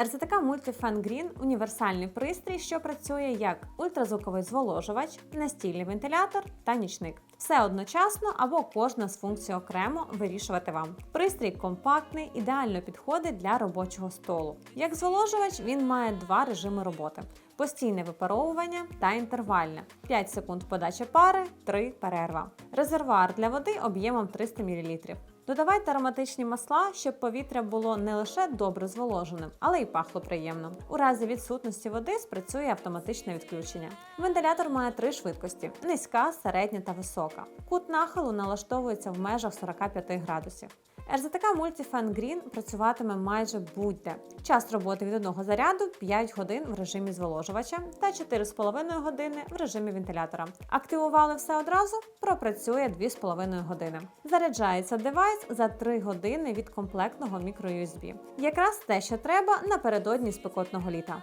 RZTK Multifan Green – універсальний пристрій, що працює як ультразвуковий зволожувач, настільний вентилятор та нічник. Все одночасно або кожна з функцій окремо вирішувати вам. Пристрій компактний, ідеально підходить для робочого столу. Як зволожувач він має два режими роботи: постійне випаровування та інтервальне 5 секунд подача пари, 3 перерва. Резервуар для води об'ємом 300 мл. Додавайте ароматичні масла, щоб повітря було не лише добре зволоженим, але й пахло приємно. У разі відсутності води спрацює автоматичне відключення. Вентилятор має три швидкості: низька, середня та висока. Кут нахилу налаштовується в межах 45 градусів. RZTK Multifan Green працюватиме майже будь-де. Час роботи від одного заряду 5 годин в режимі зволожувача та 4,5 години в режимі вентилятора. Активували все одразу, пропрацює 2,5 години. Заряджається девайс за 3 години від комплектного мікро-USB. Якраз те, що треба напередодні спекотного літа.